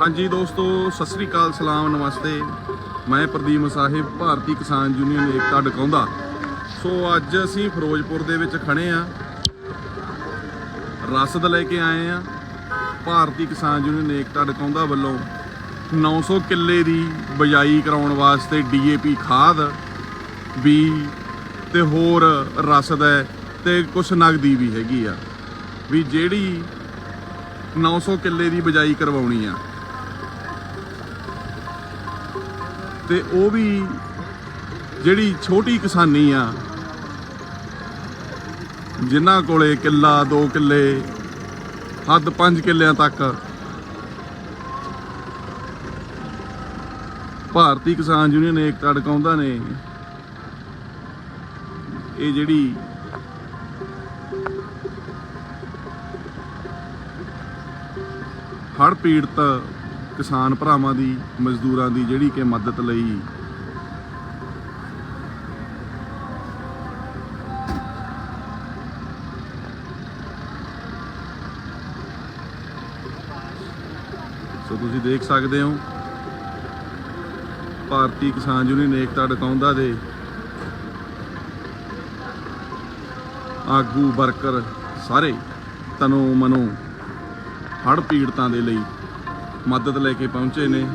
ਹਾਂਜੀ ਦੋਸਤੋ, ਸਤਿ ਸ੍ਰੀ ਅਕਾਲ, ਸਲਾਮ, ਨਮਸਤੇ। ਮੈਂ ਪ੍ਰਦੀਪ ਸਾਹਿਬ ਭਾਰਤੀ ਕਿਸਾਨ ਯੂਨੀਅਨ ਏਕਤਾ ਡਕਾਉਂਦਾ ਸੋ ਅੱਜ ਅਸੀਂ ਫਿਰੋਜ਼ਪੁਰ ਦੇ ਵਿੱਚ ਖੜੇ ਆ। ਰਸਦ ਲੈ ਕੇ ਆਏ ਆ, ਭਾਰਤੀ ਕਿਸਾਨ ਯੂਨੀਅਨ ਏਕਤਾ ਡਕਾਉਂਦਾ ਵੱਲੋਂ। 900 ਕਿੱਲੇ ਦੀ ਬਜਾਈ ਕਰਾਉਣ ਵਾਸਤੇ ਡੀਏਪੀ ਖਾਦ ਵੀ ਤੇ ਹੋਰ ਰਸਦ ਹੈ ਤੇ ਕੁਛ ਨਗਦੀ ਵੀ ਹੈਗੀ ਆ। ਵੀ ਜਿਹੜੀ 900 ਕਿੱਲੇ ਦੀ ਬਜਾਈ ਕਰਵਾਉਣੀ ਆ। ਤੇ ਉਹ ਵੀ ਜਿਹੜੀ ਛੋਟੀ ਕਿਸਾਨੀ ਆ, ਜਿਨ੍ਹਾਂ ਕੋਲੇ ਕਿੱਲਾ 2 ਕਿੱਲੇ, ਹੱਦ 5 ਕਿੱਲਿਆਂ ਤੱਕ ਭਾਰਤੀ ਕਿਸਾਨ ਯੂਨੀਅਨ ਏਕਤਾ ਅਡਕਾਉਂਦਾ ਨੇ। ਇਹ ਜਿਹੜੀ ਹੜ੍ਹ ਪੀੜਤ ਕਿਸਾਨ ਭਰਾਵਾਂ ਦੀ, ਮਜ਼ਦੂਰਾਂ ਦੀ ਜਿਹੜੀ ਕਿ ਮਦਦ ਲਈ ਸੋ ਤੁਸੀਂ ਦੇਖ ਸਕਦੇ ਹੋ, ਭਾਰਤੀ ਕਿਸਾਨ ਯੂਨੀਅਨ ਏਕਤਾ ਡਕਾਉਂਦਾ ਦੇ ਆਗੂ ਵਰਕਰ ਸਾਰੇ ਤਨੋ ਮਨੋ ਹੜ੍ਹ ਪੀੜਤਾਂ ਦੇ ਲਈ ਮਦਦ ਲੈ ਕੇ ਪਹੁੰਚੇ ਨੇ।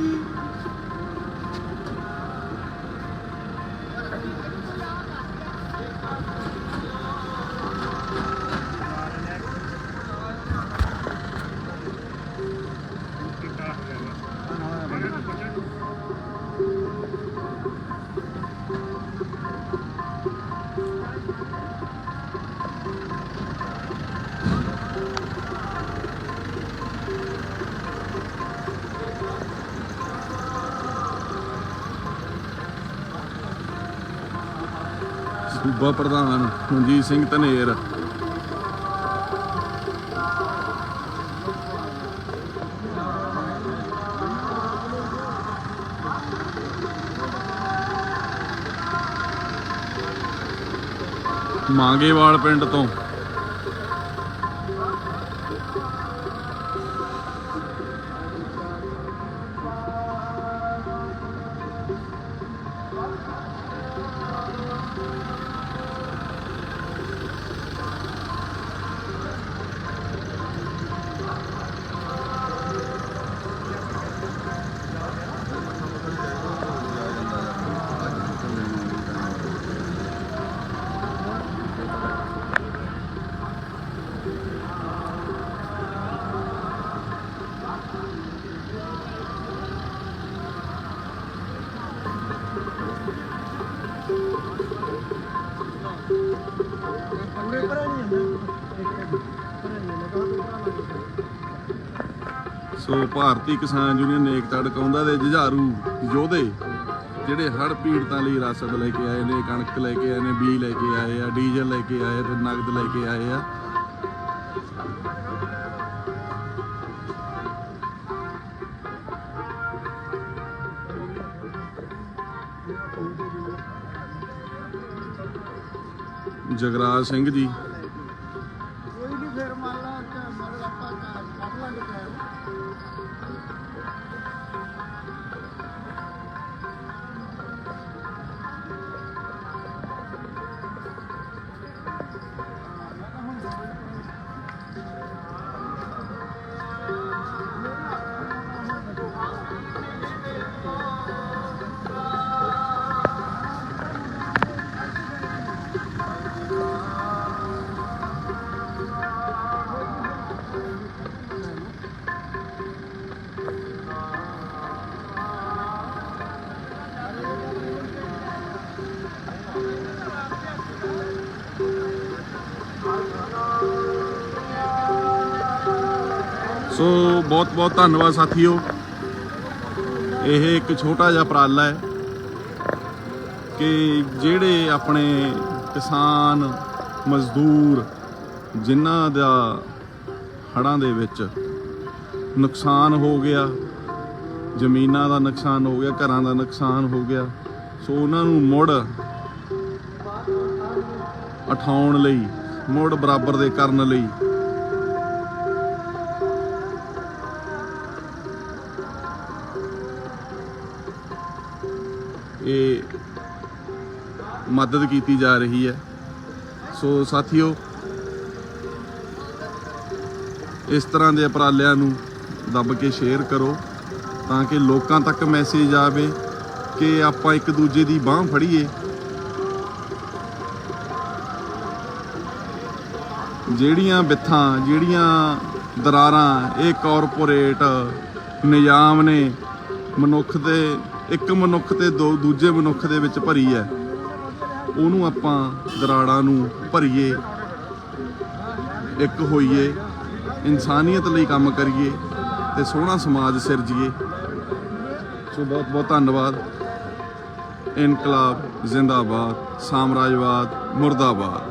ਸੂਬਾ ਪ੍ਰਧਾਨ ਮਨਜੀਤ ਸਿੰਘ ਧਨੇਰ। ਮਾਂਗੇਵਾਲ ਪਿੰਡ ਤੋਂ ਸੋ ਭਾਰਤੀ ਕਿਸਾਨ ਯੂਨੀਅਨ ਏਕਤਾ ਅਡਕਾਉਂਦਾ ਦੇ ਜੁਝਾਰੂ ਯੋਧੇ, ਜਿਹੜੇ ਹੜ੍ਹ ਪੀੜਤਾਂ ਲਈ ਰਸਦ ਲੈ ਕੇ ਆਏ ਨੇ, ਕਣਕ ਲੈ ਕੇ ਆਏ ਨੇ, ਬੀਜ ਲੈ ਕੇ ਆਏ ਆ, ਡੀਜ਼ਲ ਲੈ ਕੇ ਆਏ ਤੇ ਨਗਦ ਲੈ ਕੇ ਆਏ ਆ। ਜਗਰਾਜ ਸਿੰਘ ਜੀ ਸੋ ਬਹੁਤ ਬਹੁਤ ਧੰਨਵਾਦ ਸਾਥੀਓ। ਇਹ ਇੱਕ ਛੋਟਾ ਜਿਹਾ ਉਪਰਾਲਾ ਹੈ ਕਿ ਜਿਹੜੇ ਆਪਣੇ ਕਿਸਾਨ, ਮਜ਼ਦੂਰ ਜਿਨ੍ਹਾਂ ਦਾ ਹੜਾਂ ਦੇ ਵਿੱਚ ਨੁਕਸਾਨ ਹੋ ਗਿਆ, ਜ਼ਮੀਨਾਂ ਦਾ ਨੁਕਸਾਨ ਹੋ ਗਿਆ, ਘਰਾਂ ਦਾ ਨੁਕਸਾਨ ਹੋ ਗਿਆ, ਸੋ ਉਹਨਾਂ ਨੂੰ ਮੁੜ ਉਠਾਉਣ ਲਈ, ਮੁੜ ਬਰਾਬਰ ਦੇ ਕਰਨ ਲਈ ਇਹ ਮਦਦ ਕੀਤੀ ਜਾ ਰਹੀ ਹੈ। ਸੋ ਸਾਥੀਓ, ਇਸ ਤਰ੍ਹਾਂ ਦੇ ਉਪਰਾਲਿਆਂ ਨੂੰ ਦੱਬ ਕੇ ਸ਼ੇਅਰ ਕਰੋ ਤਾਂ ਕਿ ਲੋਕਾਂ ਤੱਕ ਮੈਸੇਜ ਆਵੇ ਕਿ ਆਪਾਂ ਇੱਕ ਦੂਜੇ ਦੀ ਬਾਹ ਫੜੀਏ। ਜਿਹੜੀਆਂ ਬਿੱਥਾਂ, ਜਿਹੜੀਆਂ ਦਰਾਰਾਂ ਇਹ ਕਾਰਪੋਰੇਟ ਨਿਯਾਮ ਨੇ ਮਨੁੱਖ ਦੇ ਇੱਕ ਮਨੁੱਖ ਤੇ ਦੋ, ਦੂਜੇ ਮਨੁੱਖ ਦੇ ਵਿੱਚ ਭਰੀ ਹੈ। ਉਹਨੂੰ ਆਪਾਂ ਦਰਾੜਾਂ ਨੂੰ ਭਰੀਏ, ਇੱਕ ਹੋਈਏ, ਇਨਸਾਨੀਅਤ ਲਈ ਕੰਮ ਕਰੀਏ ਤੇ ਸੋਹਣਾ ਸਮਾਜ ਸਿਰਜੀਏ। ਸੋ ਬਹੁਤ ਬਹੁਤ ਧੰਨਵਾਦ। ਇਨਕਲਾਬ ਜ਼ਿੰਦਾਬਾਦ, ਸਾਮਰਾਜਵਾਦ ਮੁਰਦਾਬਾਦ।